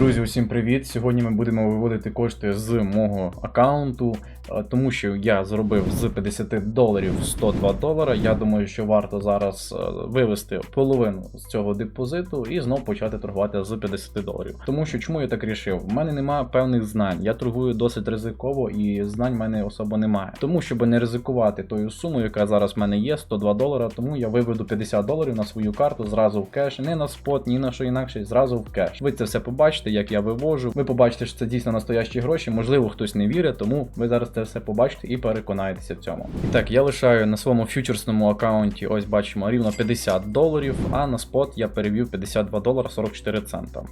Друзі, усім привіт! Сьогодні ми будемо виводити кошти з мого аккаунту, е, тому що я зробив з 50 доларів 102 долара. Я думаю, що варто зараз е, вивести половину з цього депозиту і знов почати торгувати з 50 доларів. Тому що чому я так рішив? У мене немає певних знань. Я торгую досить ризиково і знань в мене особо немає. Тому щоб не ризикувати тою сумою, яка зараз в мене є, 102 долара, тому я виведу 50 доларів на свою карту зразу в кеш, не на спот, ні на що інакше, зразу в кеш. Ви це все побачите, як я вивожу. Ви побачите, що це дійсно настоящі гроші. Можливо, хтось не вірить, тому ви зараз це все побачите і переконаєтеся в цьому. І так, я лишаю на своєму фьючерсному аккаунті, ось бачимо, рівно 50 доларів, а на спот я перевів 52 долара 44 цента.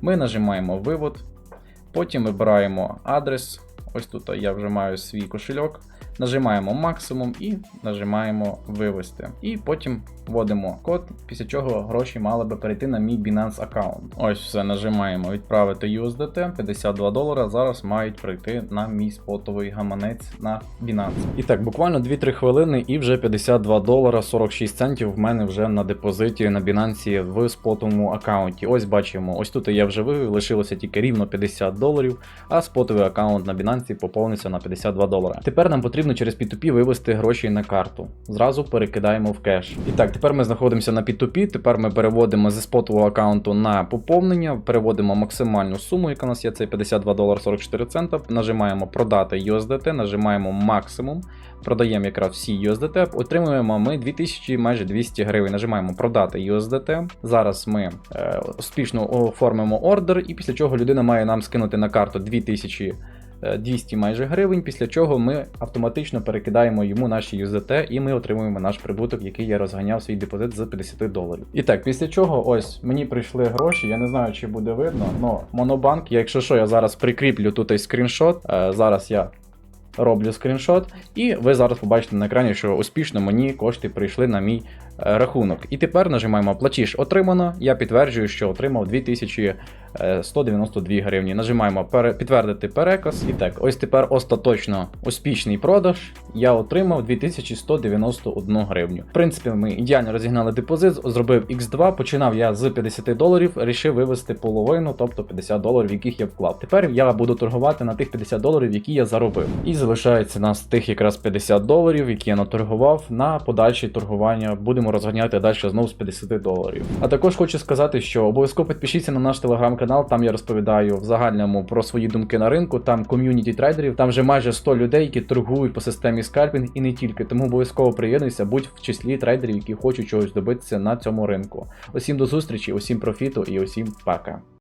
Ми нажимаємо вивод, потім вибираємо адрес. Ось тут я вже маю свій кошельок. Нажимаємо максимум і нажимаємо вивести. І потім вводимо код, після чого гроші мали би перейти на мій Binance аккаунт. Ось все, нажимаємо відправити USDT, 52 долара. Зараз мають прийти на мій спотовий гаманець на Binance. І так, буквально 2-3 хвилини, і вже 52 долара 46 центів в мене вже на депозиті на Binance в спотовому аккаунті. Ось бачимо, ось тут я вже вивів, лишилося тільки рівно 50 доларів, а спотовий аккаунт на Binance поповниться на 52 долара. Тепер нам потрібно через P2P вивести гроші на карту. Зразу перекидаємо в кеш. І так, тепер ми знаходимося на P2P, тепер ми переводимо зі спотового аккаунту на поповнення, переводимо максимальну суму, яка у нас є, це 52 долара 44 цента. Нажимаємо продати USDT, нажимаємо максимум, продаємо якраз всі USDT, отримуємо ми 2000 майже 200 гривень. Нажимаємо продати USDT. Зараз ми е, успішно оформимо ордер, і після чого людина має нам скинути на карту 2000 е, 200 майже гривень, після чого ми автоматично перекидаємо йому наші USDT і ми отримуємо наш прибуток, який я розганяв свій депозит з 50 доларів. І так, після чого ось мені прийшли гроші. Я не знаю, чи буде видно, але Монобанк, якщо що, я зараз прикріплю тут ось скріншот. Е, Зараз я роблю скріншот, і ви зараз побачите на екрані, що успішно мені кошти прийшли на мій е, рахунок. І тепер нажимаємо платіж отримано. Я підтверджую, що отримав 2192 гривні. Нажимаємо підтвердити переказ. І так, ось тепер остаточно успішний продаж. Я отримав 2191 гривню. В принципі, ми ідеально розігнали депозит, зробив X2, починав я з 50 доларів, рішив вивести половину, тобто 50 доларів, яких я вклав. Тепер я буду торгувати на тих 50 доларів, які я заробив. І залишається нас тих якраз 50 доларів, які я наторгував. На подальші торгування будемо розганяти далі знову з 50 доларів. А також хочу сказати, що обов'язково підпишіться на наш телеграм-канал. Там я розповідаю в загальному про свої думки на ринку. Там ком'юніті трейдерів, там вже майже 100 людей, які торгують по системі скальпінг і не тільки. Тому обов'язково приєднуйся, будь в числі трейдерів, які хочуть чогось добитися на цьому ринку. Усім до зустрічі, усім профіту і усім пока.